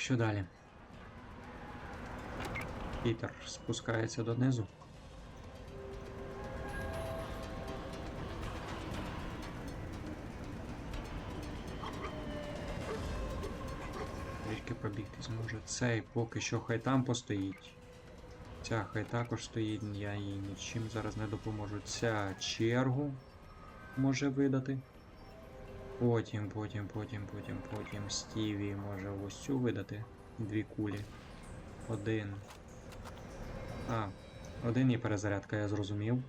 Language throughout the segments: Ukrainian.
що далі? Пітер спускається донизу. Трішки пробігти зможе. Цей поки що хай там постоїть. Ця хай також стоїть, я їй нічим зараз не допоможу. Ця чергу може видати. Потім, потім, потім, потім, потім Стіві може ось цю видати. Дві кулі. Один. А, один і перезарядка, я зрозумів.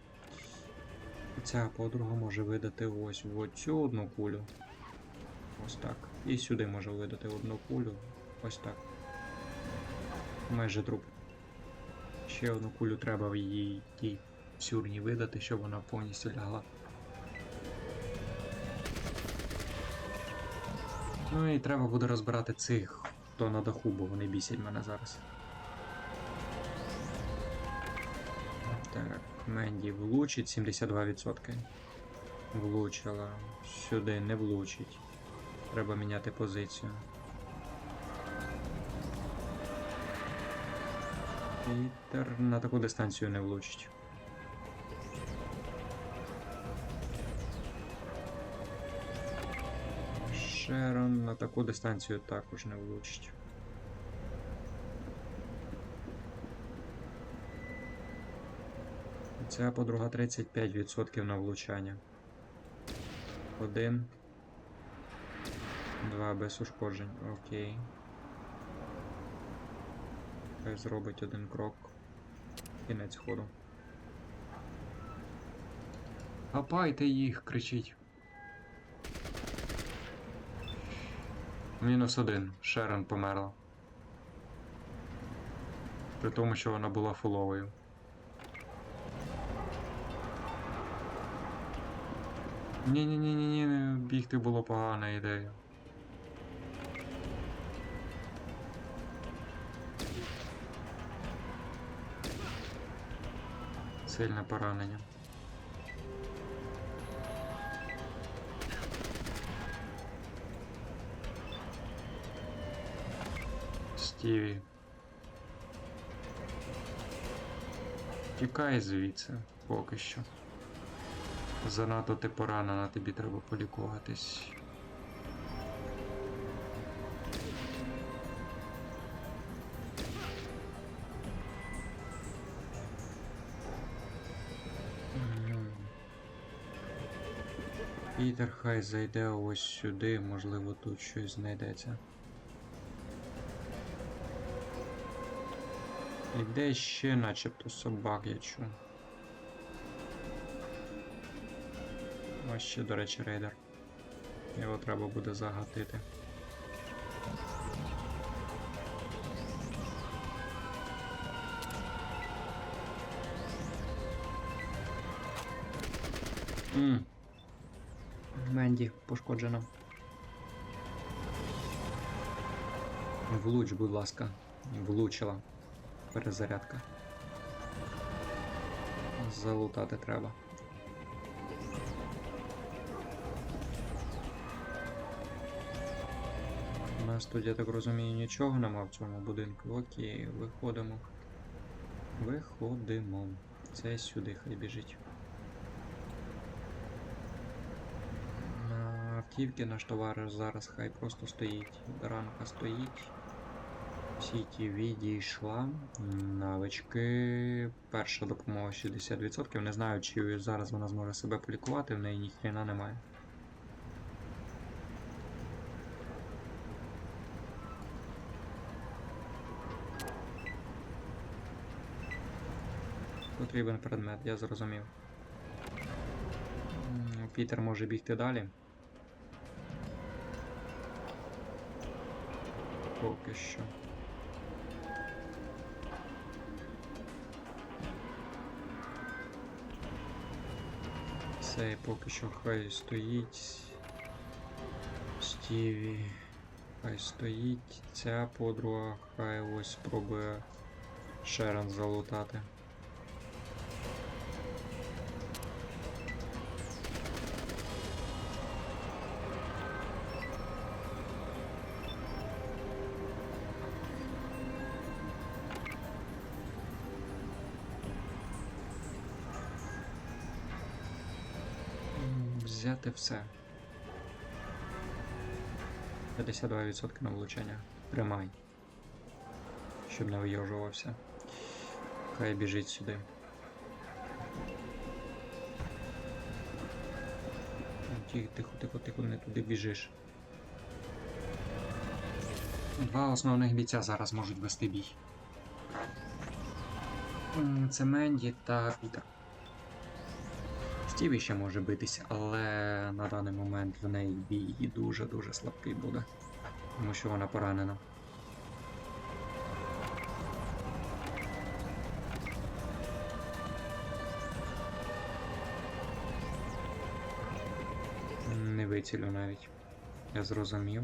Ця подруга може видати ось в оцю одну кулю. Ось так. І сюди може видати одну кулю. Ось так. Майже труп. Ще одну кулю треба в її тій сюрні видати, щоб вона повністю лягла. Ну і треба буде розбирати цих, хто на даху, бо вони бісять мене зараз. Так, Менді влучить 72%. Влучила. Сюди не влучить. Треба міняти позицію. Пітер на таку дистанцію не влучить. Шерон на таку дистанцію також не влучить. Ця подруга 35% на влучання. Один. Два без ушкоджень. Окей. Хай зробить один крок. Кінець ходу. Хапайте їх, кричить. Мінус один. Шерон померла. При тому, що вона була фуловою. Ні-ні-ні-ні, бігти було погана ідея. Сильне поранення. Стіві. Тікай звідси поки що. Занадто ти поранена, тобі треба полікуватись. Пітер хай зайде ось сюди, можливо тут щось знайдеться. І де ще начебто собак я чую. Ось ще, до речі, рейдер. Його треба буде загатити. Ммм. Менді пошкоджена. Влуч, будь ласка. Влучила. Перезарядка. Залутати треба. У нас тут, я так розумію, нічого нема в цьому будинку. Окей, виходимо. Виходимо. Це сюди хай біжить. На автівки наш товариш зараз хай просто стоїть. Ранка стоїть. Сіті відійшла. Навички. Перша допомога 60%. Не знаю, чи зараз вона зможе себе полікувати, в неї ніхрена немає. Потрібен предмет, я зрозумів. Пітер може бігти далі. Поки що. Цей поки що хай стоїть. Стіві. Хай стоїть. Ця подруга хай ось спробує Шерон залутати. Взяти все. 52% на влучання. Тримай. Щоб не вийожувався. Хай біжить сюди. Тихо, тихо, тихо, не туди біжиш. Два основних бійця зараз можуть вести бій. Це Менді та Пітер. Стіві ще може битися, але на даний момент в неї бій дуже-дуже слабкий буде. Тому що вона поранена. Не вицілю навіть. Я зрозумів.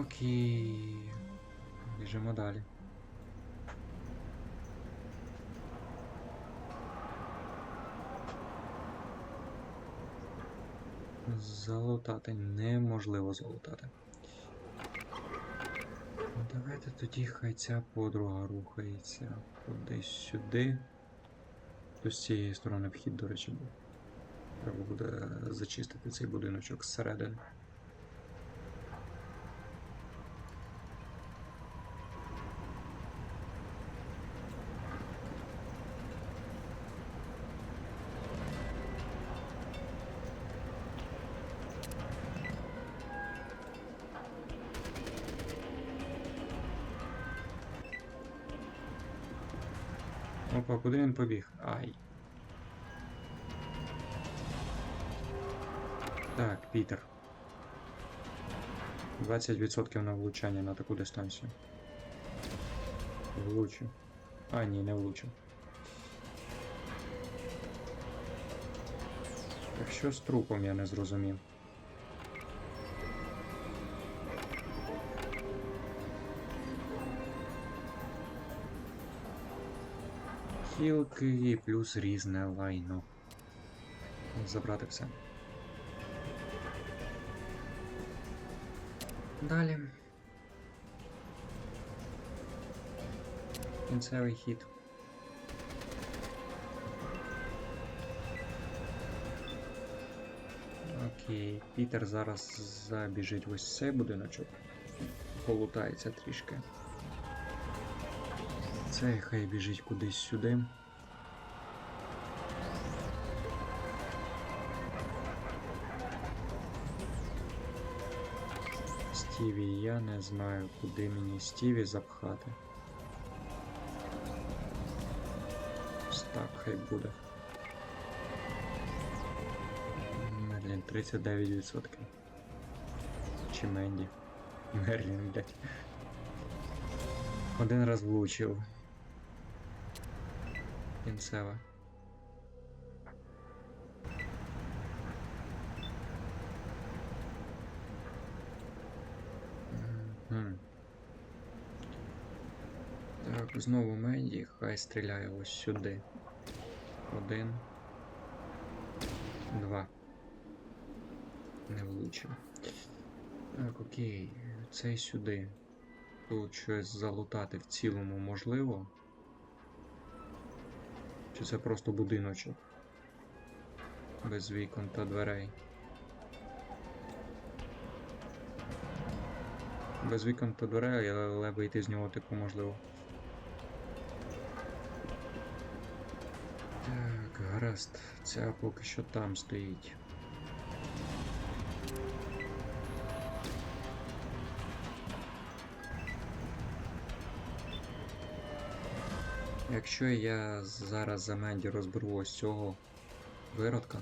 Окей. Біжимо далі. Залутати неможливо залутати. Давайте тоді хай ця подруга рухається кудись сюди. То з цієї сторони вхід, до речі, був. Треба буде зачистити цей будиночок зсередини. Куди він побіг? Ай. Так, Пітер. 20% на влучання на таку дистанцію. Влучив. А, ні, не влучив. Так що з трупом я не зрозумів. Хілки і плюс різне лайно. Забрати все. Далі. Кінцевий хід. Окей, Пітер зараз забіжить ось цей будиночок. Полутається трішки. Цей хай біжить кудись сюди. Стіві, я не знаю, куди мені Стіві запхати. Ось Так, хай буде. Мерлін 39%. Чи Менді. Мерлін, блядь. Один раз влучив. Кінцева. Так, знову Менді, хай стріляє ось сюди. Один. Два. Не влучив. Так, окей. Цей сюди. Тут щось залутати в цілому можливо. Чи це просто будиночок? Без вікон та дверей. Без вікон та дверей, але вийти з нього типу можливо. Так, гаразд. Ця поки що там стоїть. Якщо я зараз за Менді розберу ось цього виродка.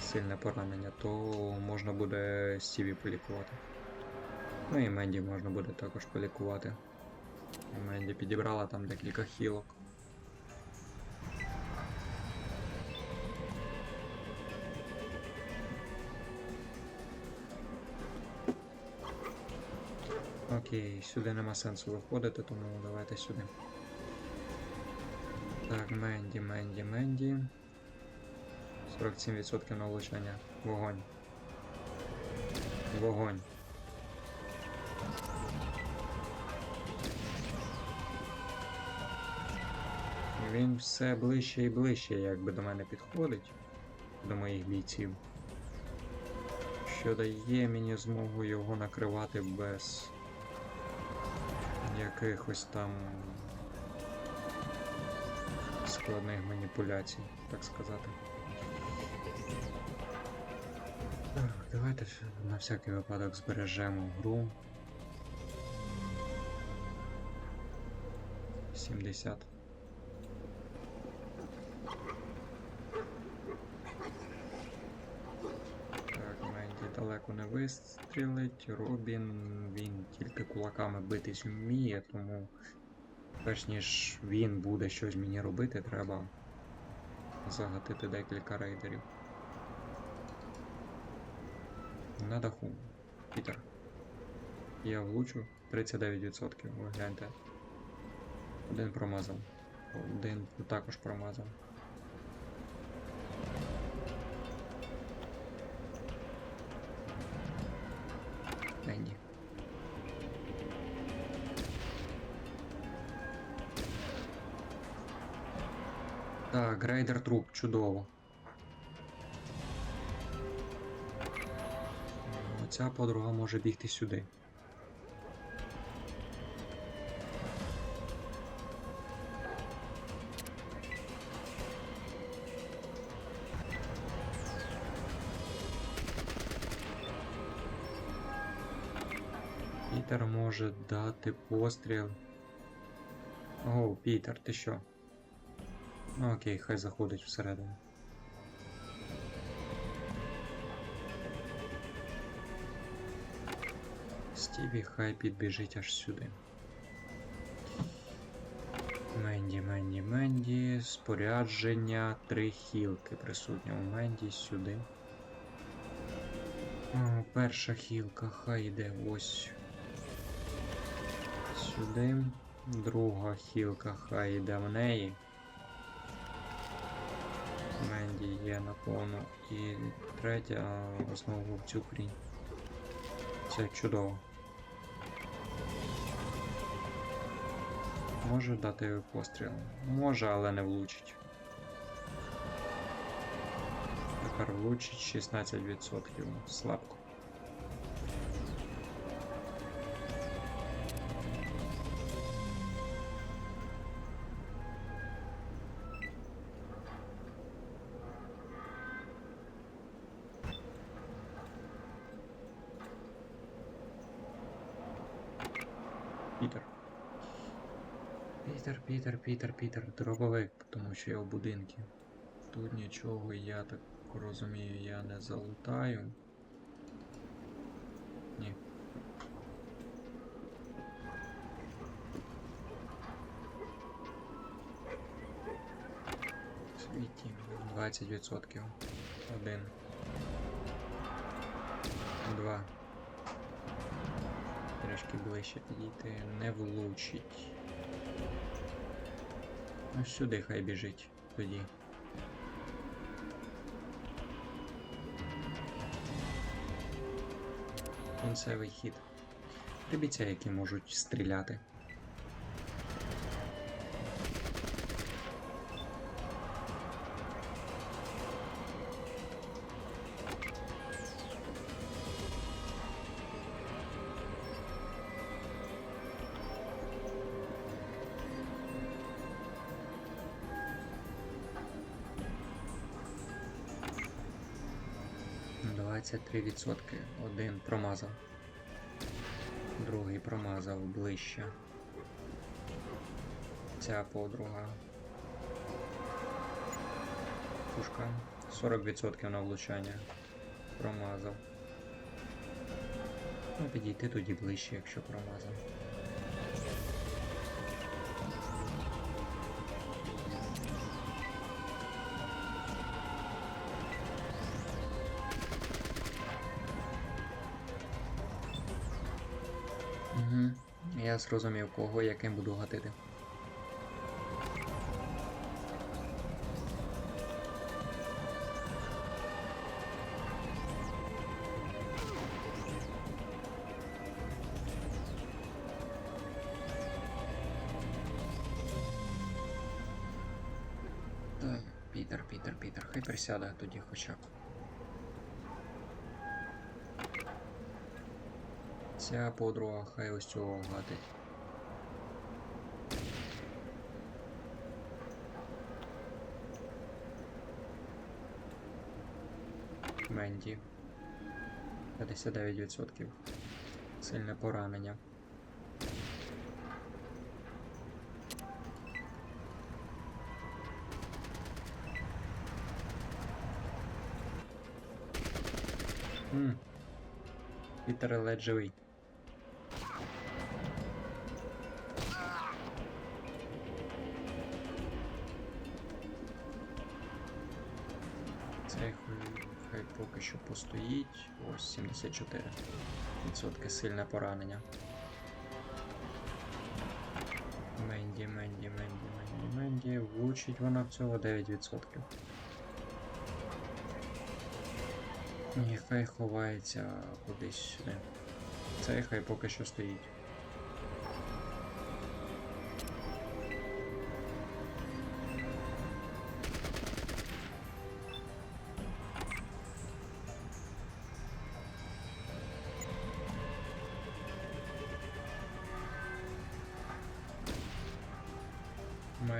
Сильне поранення, то можна буде Стіві полікувати. Ну і Менді можна буде також полікувати. Менді підібрала там декілька хілок. Окей, сюди нема сенсу виходити, тому давайте сюди. Так, Менді, Менді, Менді. 47% на влучання. Вогонь. Вогонь. Він все ближче і ближче, якби до мене підходить, до моїх бійців. Що дає мені змогу його накривати без якихось там складних маніпуляцій, так сказати. Так, давайте на всякий випадок збережемо гру. 70. Так, Менді далеко не вистрілить. Робін він тільки кулаками битись вміє, тому перш ніж він буде щось мені робити, треба загатити декілька рейдерів. На даху. Пітер. Я влучу 39%. Ви гляньте. Один промазав. Один також промазав. Так, грейдер труп, чудово. Оця подруга може бігти сюди. Пітер може дати постріл. О, Пітер, ти що? Ну окей, хай заходить всередину. Стіві хай підбіжить аж сюди. Менді, Менді, Менді. Спорядження. Три хілки присутні у Менді сюди. О, перша хілка, хай йде ось сюди. Друга хілка, хай йде в неї. Менді є наповну. І третя знову в цю хрінь. Це чудово. Може дати постріл? Може, але не влучить. Тепер влучить 16%. Слабко. Пітер, Пітер, Пітер, Пітер, дробовик, тому що я в будинку. Тут нічого, я так розумію, я не залутаю. Ні. Світі 20%. Один. Два. Трішки ближче підійти, не влучить. Ну сюди хай біжить тоді. Кінцевий хід. Рибіця, які можуть стріляти. Двадцять три відсотки. Один промазав. Другий промазав ближче. Ця подруга. Пушка. 40% на влучання. Промазав. Ну, підійти тоді ближче, якщо промазав. Угу. Я зрозумів, кого яким буду гатити. Пітер, Пітер, Пітер. Хай присяде тоді хоча б. Ця подруга хай ось цього гладить. Менді. 59%. Сильне поранення. Хм. Пітер ледь живий. Що постоїть. Ось 74% сильне поранення. Менді, Менді, Менді, Менді, Менді. Влучить вона всього 9%. Ні, хай ховається кудись сюди. Цей хай поки що стоїть.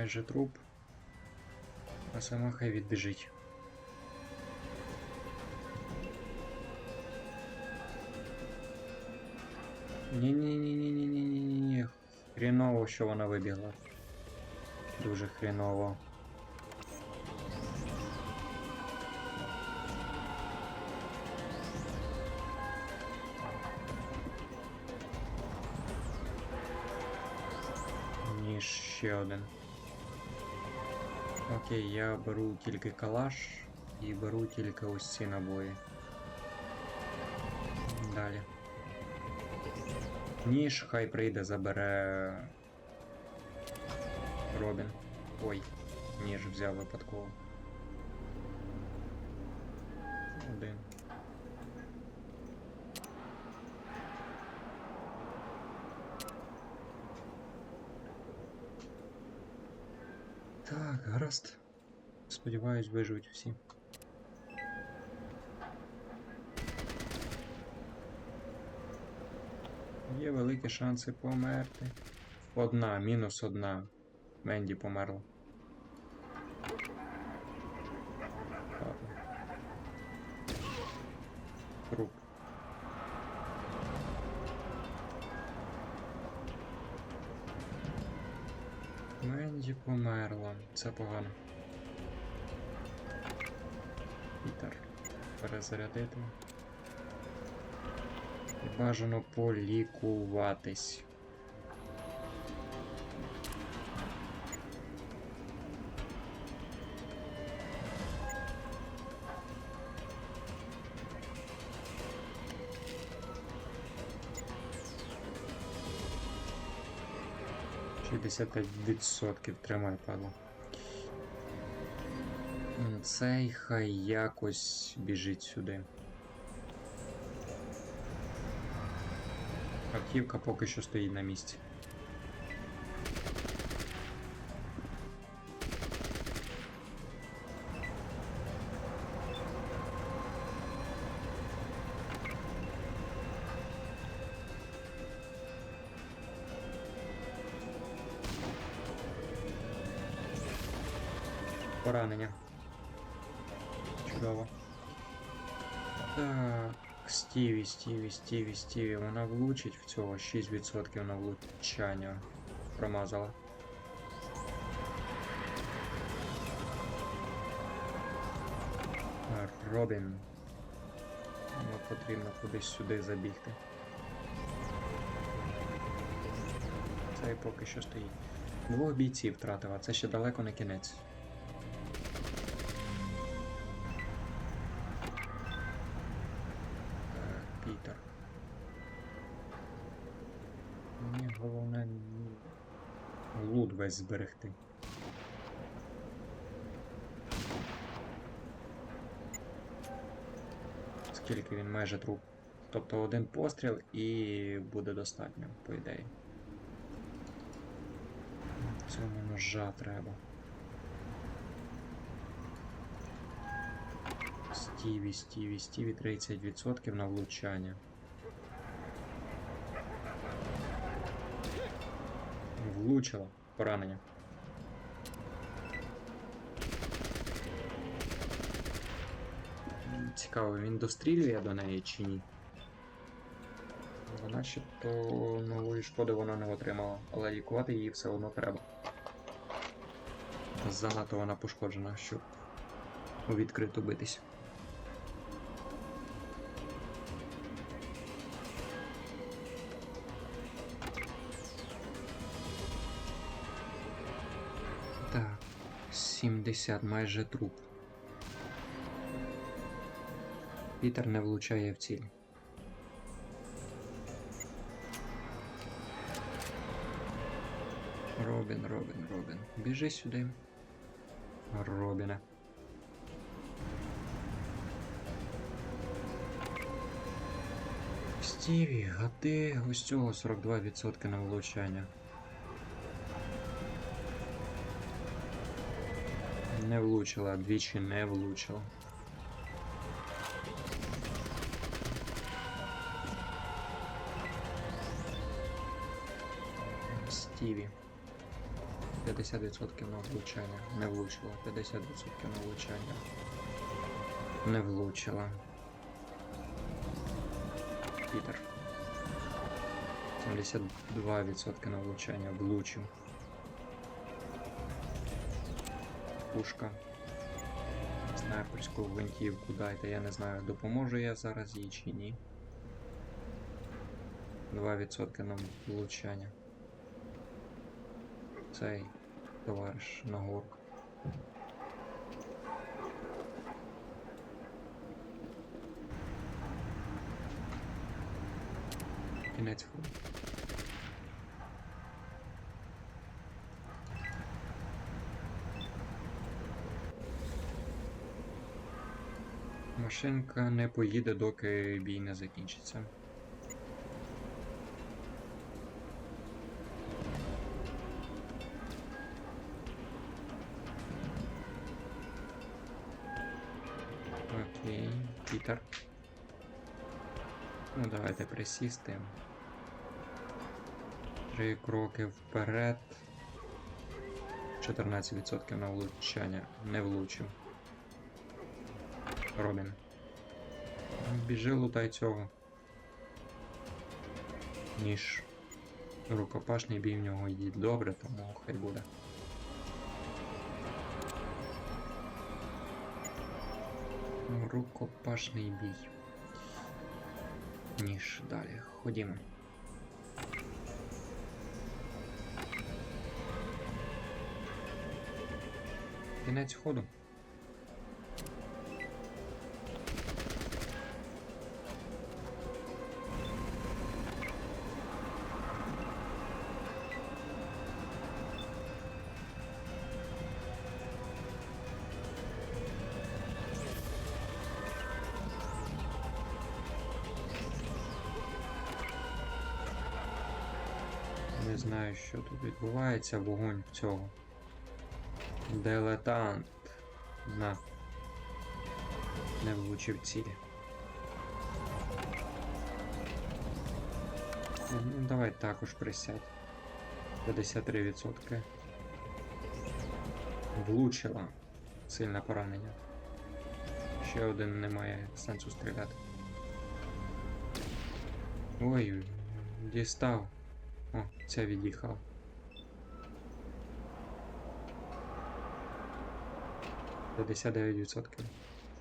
Майже труп. А сама хай відбіжить. Ні-ні-ні-ні-ні-ні-ні-ні. Хріново, що вона вибігла. Дуже хріново. Ні, ще один. Окей, я беру тільки калаш і беру тільки ось ці набої. Далі. Ніж хай прийде, забере Робін. Ой, ніж взяв випадково. Так, гаразд. Сподіваюсь, виживуть всі. Є великі шанси померти. Одна, мінус одна. Менді померла. Померла. Це погано. Пітер. Перезарядити. Бажано полікуватись. Шістдесят п'ять відсотків тримай, падло. Цей хай якось біжить сюди. Автівка поки що стоїть на місці. Стіві, Стіві. Вона влучить в цього 6% на влучання. Промазала. Робін. Йому потрібно кудись сюди забігти. Цей поки що стоїть. Двох бійців втратила, це ще далеко не кінець. Лут зберегти. Скільки він майже труп. Тобто один постріл і буде достатньо, по ідеї. Цьому ножа треба. Стіві, Стіві, Стіві 30% на влучання. Влучила поранення. Цікаво, він дострілює до неї чи ні? Бо начебто нової шкоди вона не отримала, але лікувати її все одно треба. Занадто вона пошкоджена, щоб у відкриту битись. 70, майже труп. Пітер не влучає в ціль. Робін, Робін, Робін. Біжи сюди. Робіне. Стіві, а ти ось цього 42% на влучання. Не влучила, двічі не влучила. Стіві. 50% на влучання. Не влучила. 50% на влучання. Не влучила. Пітер. 72% на влучання. Влучив. Пушка. Снайперську гвинтівку дайте. Я не знаю, допоможу я зараз їй чи ні. 2% на влучання. Цей товариш Нагорк. Кінець ходу. Машинка не поїде, доки бій не закінчиться. Окей, Пітер. Ну, давайте присісти. Три кроки вперед. 14% на влучання. Не влучив. Робін. Біжи лутай цього. Ніж. Рукопашний бій в нього йде добре, тому хай буде. Рукопашний бій. Ніж далі. Ходімо. Кінець ходу. Знаю, що тут відбувається, вогонь цього. Дилетант. На. Не влучив цілі. Ну, давай також присядь. 53%. Влучила. Сильне поранення. Ще один не має сенсу стріляти. Ой, дістав. О, ця від'їхала. П'ятдесят дев'ять відсотків.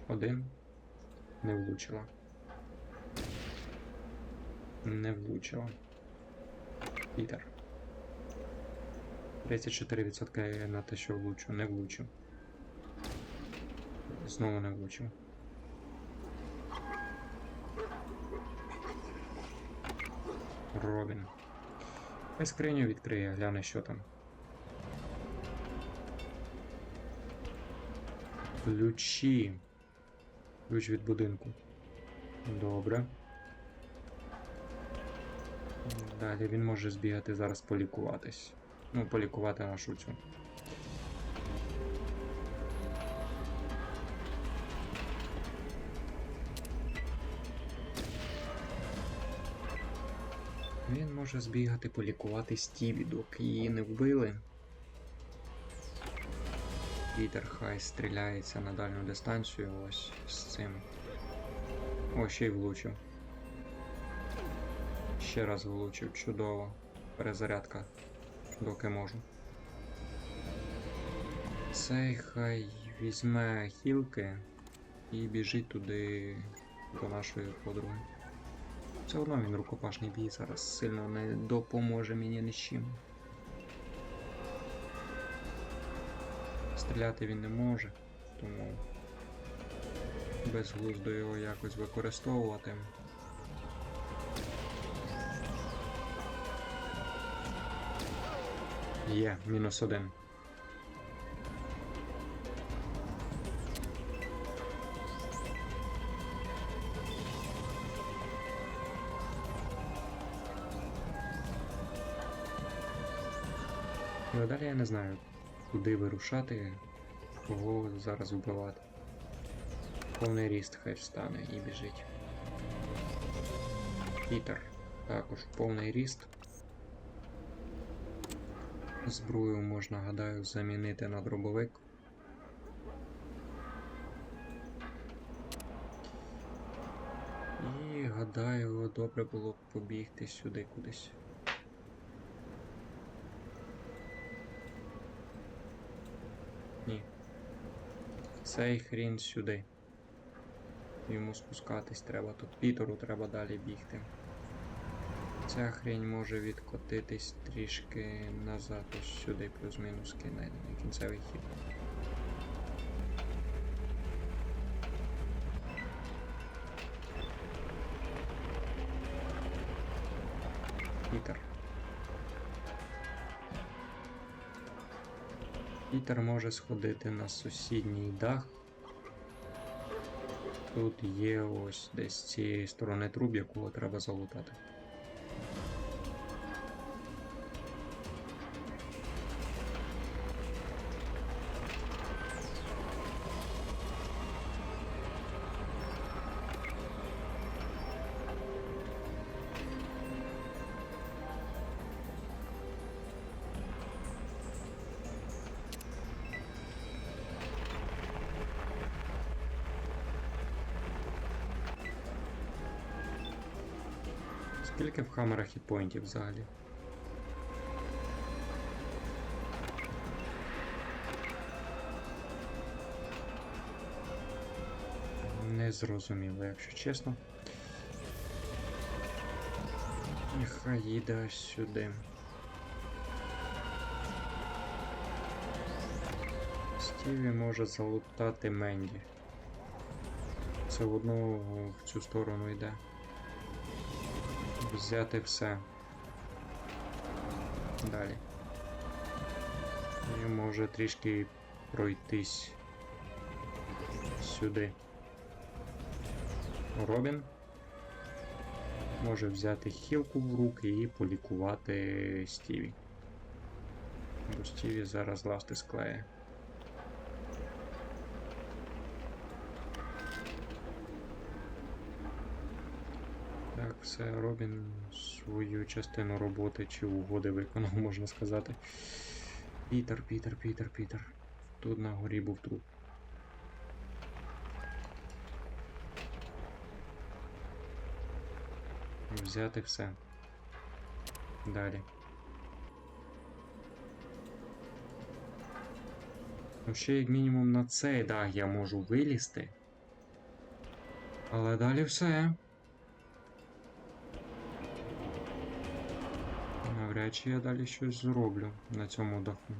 Один. Не влучила. Не влучила. Пітер. 34% на те, що влучу. Не влучу. Знову не влучив. Робін. Хай скриню відкриє, гляне, що там. Ключі. Ключ від будинку. Добре. Далі він може збігати зараз полікуватись. Ну, полікувати нашу цю. Він може збігати полікувати Стіві, доки її не вбили. Пітер хай стріляється на дальню дистанцію ось з цим. О, ще й влучив. Ще раз влучив, чудово. Перезарядка, доки можу. Цей хай візьме хілки і біжить туди до нашої подруги. Все одно він рукопашний бій зараз сильно не допоможе мені ні з чим. Стріляти він не може, тому безглуздо його якось використовувати. Є, мінус один. Ну, а далі я не знаю, куди вирушати, кого зараз вбивати. Повний ріст хай встане і біжить. Пітер. Також повний ріст. Зброю можна, гадаю, замінити на дробовик. І гадаю, добре було б побігти сюди кудись. Ні. Цей хрін сюди. Йому спускатись треба. Тут Пітеру треба далі бігти. Ця хрінь може відкотитись трішки назад, ось сюди, плюс-мінус кіне- кінцевий хід. Пітер може сходити на сусідній дах. Тут є ось десь з цієї сторони труб, якого треба залутати. Скільки в камерах хітпоінтів взагалі? Не зрозуміло, якщо чесно. Нехай їде сюди. Стіві може залутати Менді. Це в одну в цю сторону йде взяти все. Далі. І може трішки пройтись сюди. Робін може взяти хілку в руки і полікувати Стіві. Бо Стіві зараз ласти склеє. Все, Робін свою частину роботи чи угоди виконав, можна сказати. Пітер, Пітер, Пітер, Пітер. Тут на горі був труп. Взяти все. Далі. Ну, ще як мінімум на цей дах я можу вилізти. Але далі все. Чи я далі щось зроблю на цьому даху.